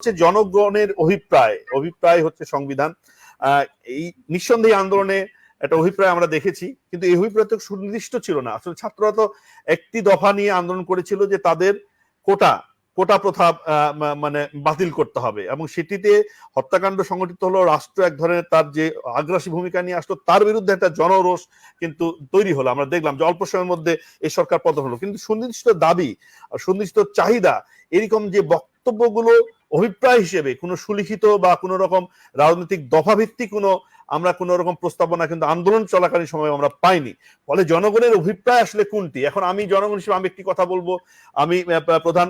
হচ্ছে জনগণের অভিপ্রায় অভিপ্রায় হচ্ছে সংবিধান। এই নিঃসন্দেহে আন্দোলনে একটা অভিপ্রায় আমরা দেখেছি, কিন্তু এই অভিপ্রায় তো সুনির্দিষ্ট ছিল না। আসলে ছাত্ররা তো একটি দফা নিয়ে আন্দোলন করেছিল যে তাদের কোটা কোটা প্রথা মানে বাতিল করতে হবে। এবং সেটিতে হত্যাকাণ্ড সংগঠিত হলো রাষ্ট্র এক ধরনের তার যে আগ্রাসী ভূমিকা নিয়ে আসলো, তার বিরুদ্ধে একটা জনরোষ কিন্তু তৈরি হলো। আমরা দেখলাম যে অল্প সময়ের মধ্যে এই সরকার পতন হলো। কিন্তু সুনির্দিষ্ট দাবি সুনির্দিষ্ট চাহিদা, এরকম যে বক্তব্যগুলো অভিপ্রায় হিসেবে কোনো সুলিখিত বা কোনো রকম রাজনৈতিক দফাভিত্তিক কোনো আমরা কোনো রকম প্রস্তাবনা কিন্তু আন্দোলন চলাকালীন সময় আমরা পাইনি। ফলে জনগণের অভিপ্রায় আসলে কোনটি? এখন আমি জনগণ হিসেবে আমি একটি কথা বলব। আমি প্রধান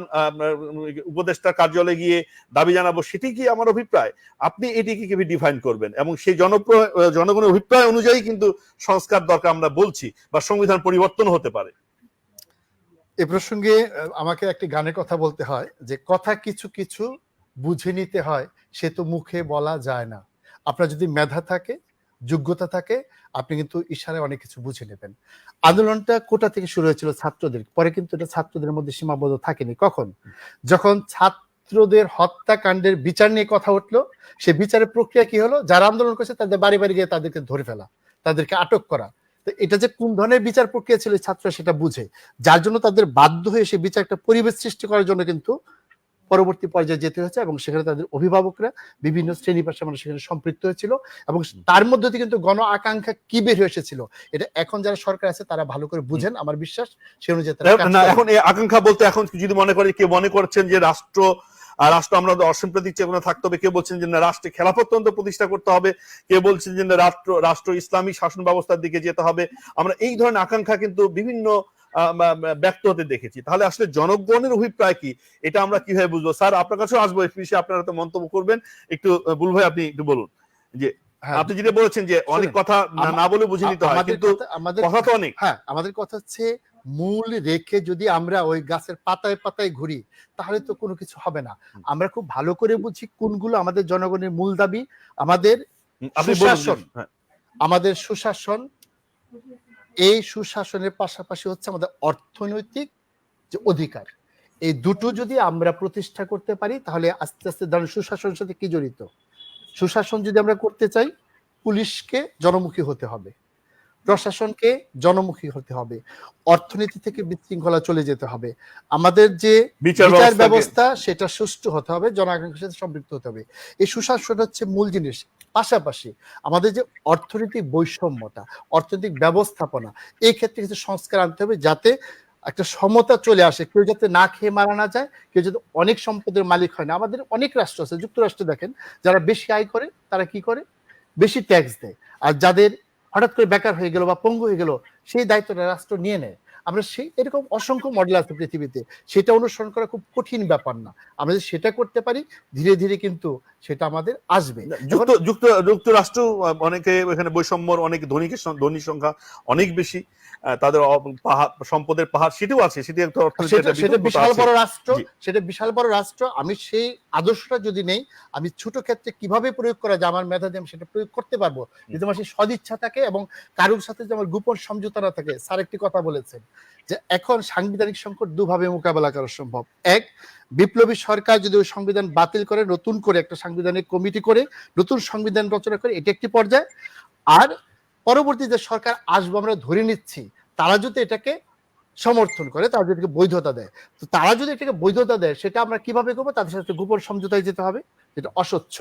উপদেষ্টার কার্যালয়ে গিয়ে দাবি জানাব সেটি কি আমার অভিপ্রায়? আপনি এটিকে কীভাবে ডিফাইন করবেন? এবং সেই জনপ্র আহ, জনগণের অভিপ্রায় অনুযায়ী কিন্তু সংস্কার দরকার আমরা বলছি বা সংবিধান পরিবর্তন হতে পারে। এ প্রসঙ্গে আমাকে একটি গানের কথা বলতে হয় যে কথা কিছু কিছু বুঝে নিতে হয়, সে তো মুখে বলা যায় না। আপনার যদি মেধা থাকে, যোগ্যতা থাকে, আপনি কিন্তু ইশারায় অনেক কিছু বুঝে নেবেন। আন্দোলনটা কোটা থেকে শুরু হয়েছিল ছাত্রদের, পরে কিন্তু এটা ছাত্রদের মধ্যে সীমাবদ্ধ থাকেনি। কখন? যখন ছাত্রদের হত্যাকাণ্ডের বিচার নিয়ে কথা উঠল, সে বিচারের প্রক্রিয়া কি হলো? যারা আন্দোলন করছে, তাদের বাড়ি বাড়ি গিয়ে তাদেরকে ধরে ফেলা, তাদেরকে আটক করা। তো এটা যে কোন ধরনের বিচার প্রক্রিয়া ছিল, ছাত্ররা সেটা বুঝে। যার জন্য তাদের বাধ্য হয়ে সে বিচার একটা পরিবেশ সৃষ্টি করার জন্য কিন্তু পরবর্তী পর্যায়ে যেতে হয়েছে এবং সেখানে তাদের অভিভাবকরা বিভিন্ন শ্রেণি পেশা মানুষ সেখানে সম্পৃক্ত হয়েছিল এবং তার মধ্যে কিন্তু গণ আকাঙ্ক্ষা কি বের হয়ে এসেছিল এটা এখন যারা সরকার আছে তারা ভালো করে বুঝেন আমার বিশ্বাস সে অনুযায়ী। এখন এই আকাঙ্ক্ষা বলতে এখন যদি মনে করি কেউ মনে করছেন যে রাষ্ট্র আর রাষ্ট্র আমরা অসাম্প্রদায়িক চেতনা থাকতে হবে কেউ বলছেন যে না রাষ্ট্রে খেলাফতন্ত্র প্রতিষ্ঠা করতে হবে কেউ বলছেন যে না রাষ্ট্র রাষ্ট্র ইসলামী শাসন ব্যবস্থার দিকে যেতে হবে আমরা এই ধরনের আকাঙ্ক্ষা কিন্তু বিভিন্ন ব্যক্ত হতে দেখেছি। তাহলে আসলে জনগণের অভিপ্রায় কি? এটা আমরা কীভাবে বুঝব? স্যার আপনার কাছেও আসব এই বিষয়ে আপনারা তো মন্তব্য করবেন। একটু বুল ভাই আপনি একটু বলুন। যে হ্যাঁ, আপনি যেটা বলেছেন যে অনেক কথা না- বলে বুঝে নিতে হয় আমাদের কিন্তু কথা- আমাদের কথা তো অনেক। হ্যাঁ আমাদের কথা হচ্ছে মূল রেখে যদি আমরা ওই গাছের পাতায় পাতায় ঘুরি তাহলে তো কোনো কিছু হবে না। আমরা খুব ভালো করে বুঝি কোনগুলো আমাদের জনগণের মূল দাবি। আমাদের সুশাসন। হ্যাঁ। আমাদের সুশাসন এই সুশাসনের পাশাপাশি হচ্ছে আমাদের অর্থনৈতিক যে অধিকার এই দুটো যদি আমরা প্রতিষ্ঠা করতে পারি তাহলে আস্তে আস্তে ধরেন সুশাসনের সাথে কি জড়িত? সুশাসন যদি আমরা করতে চাই পুলিশকে জনমুখী হতে হবে প্রশাসনকে জনমুখী হতে হবে অর্থনীতি থেকে বিশৃঙ্খলা চলে যেতে হবে আমাদের যে বিচার ব্যবস্থা সেটা সুষ্ঠু হতে হবে জনআকাঙ্ক্ষার সাথে সম্পৃক্ত হতে হবে। এই সুশাসন হচ্ছে মূল জিনিস। পাশাপাশি আমাদের যে অর্থনৈতিক বৈষম্যটা, অর্থনৈতিক ব্যবস্থাপনা, এই ক্ষেত্রে কিছু সংস্কার আনতে হবে যাতে একটা সমতা চলে আসে। কেউ যাতে না খেয়ে মারা না যায়, কেউ যাতে অনেক সম্পদের মালিক হয় না। আমাদের অনেক রাষ্ট্র আছে, যুক্তরাষ্ট্রে দেখেন, যারা বেশি আয় করে, তারা কি করে? বেশি ট্যাক্স দেয়। আর যাদের হঠাৎ করে বেকার হয়ে গেল বা পঙ্গু হয়ে গেল, সেই দায়িত্বটা রাষ্ট্র নিয়ে নেয়। আমরা সেই এরকম অসংখ্য মডেল আছে পৃথিবীতে। সেটা অনুসরণ করা খুব কঠিন ব্যাপার না। আমরা যদি সেটা করতে পারি ধীরে ধীরে কিন্তু সেটা আমাদের আসবে। যুক্ত যুক্ত যুক্তরাষ্ট্র অনেকে এখানে বৈষম্যর অনেক সং- ধনী সংখ্যা অনেক বেশি তাদের সম্পদের পাহাড় সেটাও আছে সেটি একটা সেটা বিশাল বড় রাষ্ট্র সেটা বিশাল বড় রাষ্ট্র। আমি সেই আদর্শটা যদি নেই আমি ছোট ক্ষেত্রে কীভাবে প্রয়োগ করা যায় আমার মেধা দিয়ে আমি সেটা প্রয়োগ করতে পারব? যদি আমার সেই সদিচ্ছা থাকে এবং কারোর সাথে যে আমার গোপন সমঝোতা না থাকে স্যার একটি কথা বলেছেন যে এখন সাংবিধানিক সংকট দুভাবে মোকাবেলা করা সম্ভব। এক বিপ্লবী সরকার যদি ওই সংবিধান বাতিল করে নতুন করে একটা সাংবিধানিক কমিটি করে নতুন সংবিধান রচনা করে এটি একটি পর্যায়। আর পরবর্তী যে সরকার আসবে আমরা ধরে নিচ্ছি তারা যদি এটাকে সমর্থন করে তারা যদি বৈধতা দেয় তো তারা যদি এটাকে বৈধতা দেয় সেটা আমরা কীভাবে করব? তাদের সাথে গোপন সমঝোতায় যেতে হবে যেটা অস্বচ্ছ।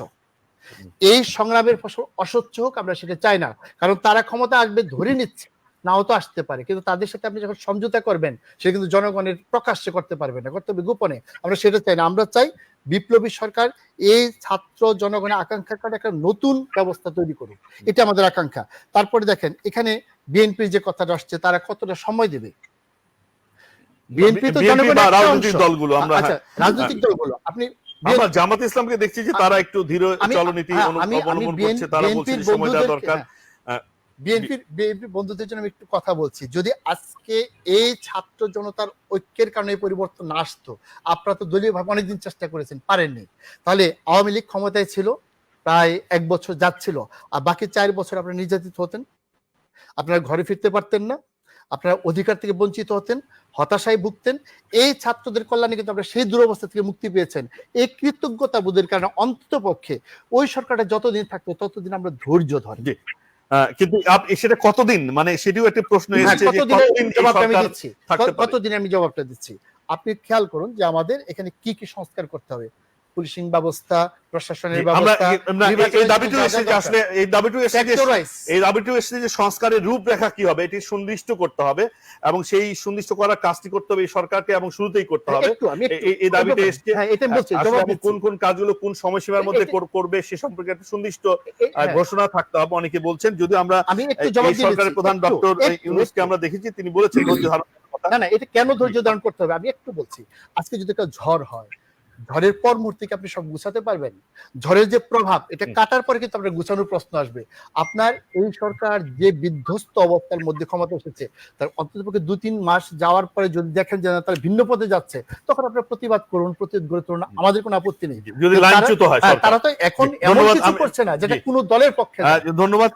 এই সংগ্রামের ফসল অস্বচ্ছ হোক আমরা সেটা চাই না। কারণ তারা ক্ষমতা আসবে ধরে নিচ্ছে। নাও তো আসতে পারে। কিন্তু তাদের সাথে আপনি যখন সমঝোতা করবেন সেটা কিন্তু জনগণের প্রকাশ্যে করতে পারবে না। করতে হবে গোপনে। আমরা সেটা চাই না। আমরা চাই বিপ্লবী সরকার এই ছাত্র জনগণের আকাঙ্ক্ষা করে একটা নতুন ব্যবস্থা তৈরি করুক। এটা আমাদের আকাঙ্ক্ষা। তারপরে দেখেন এখানে বিএনপির যে কথাটা আসছে তারা কতটা সময় দেবে? বিএনপি তো জনগণের রাজনৈতিক দলগুলো আমরা আচ্ছা রাজনৈতিক দলগুলো। আপনি আমরা জামাত ইসলামকে দেখছি যে তারা একটু ধীর চলনীতি হ্যাঁ, অবলম্বন করছে তারা বলছে সময় দেওয়া দরকার। হ্যাঁ, বিএনপির বিএনপির বন্ধুদের জন্য আমি একটু কথা বলছি। যদি আজকে এই ছাত্র জনতার ঐক্যের কারণে এই পরিবর্তন না আসতো, আপনারা তো দলীয় ভাবে অনেকদিন চেষ্টা করেছেন, পারেননি। তাহলে আওয়ামী লীগ ক্ষমতায় ছিল, প্রায় এক বছর যাচ্ছিল, আর বাকি চার বছর আপনারা নির্যাতিত হতেন। আপনারা ঘরে ফিরতে পারতেন না, আপনারা অধিকার থেকে বঞ্চিত হতেন, হতাশায় ভুগতেন। এই ছাত্রদের কল্যাণে কিন্তু আপনারা সেই দুরবস্থা থেকে মুক্তি পেয়েছেন। এই কৃতজ্ঞতা বোধের কারণে অন্ততপক্ষে ওই সরকারটা যতদিন থাকতো, ততদিন আমরা ধৈর্য ধরি কিন্তু সেটা কতদিন? মানে সেটিও একটা প্রশ্ন হ্যাঁ, এসেছে কতদিন আমি? কতদিনে জবাবটা দিচ্ছি? আপনি খেয়াল করুন যে আমাদের এখানে কি কি সংস্কার করতে হবে। পুলিশিং ব্যবস্থা প্রশাসনের ব্যবস্থা এই- নির্বাচনের দাবিটিও যা আসলে এই এই সংস্কারের রূপরেখা কি হবে এটি সুনির্দিষ্ট করতে হবে এবং সেই সুনির্দিষ্ট করার কাজটি করতে হবে এই সরকারকে এবং শুরুতেই করতে হবে। এই- এই এসছে হ্যাঁ। কোন কোন কাজগুলো কোন সময়সীমার মধ্যে করবে সে সম্পর্কে একটা সুনির্দিষ্ট হ্যাঁ, ঘোষণা থাকতে হবে অনেকে বলছেন। যদি আমরা সরকারের প্রধান ডক্টর ইউনুসকে আমরা দেখেছি তিনি বলেছেন ধৈর্য ধারণ না না এটা কেন ধৈর্য ধারণ করতে হবে? আমি একটু বলছি আজকে যদি একটা ঝড় হয় ঝড়ের পর মুহূর্তে কি আপনি সব গুছাতে পারবেন? ঝড়ের যে প্রভাব এটা কাটার পরে কিন্তু আপনার গুছানোর প্রশ্ন আসবে। আপনার এই সরকার যে বিধ্বস্ত অবস্থার মধ্যে ক্ষমতা এসেছে তার অন্ততপক্ষে দু তিন মাস যাওয়ার পরে যদি দেখেন যে তারা ভিন্ন পথে যাচ্ছে তখন আপনার প্রতিবাদ করুন প্রতিবাদ গড়ে তুলুন আমাদের কোনো আপত্তি নেই। হয় হ্যাঁ, তারা তো এখন এমন কিছু করছে না যেটা কোনো দলের পক্ষে ধন্যবাদ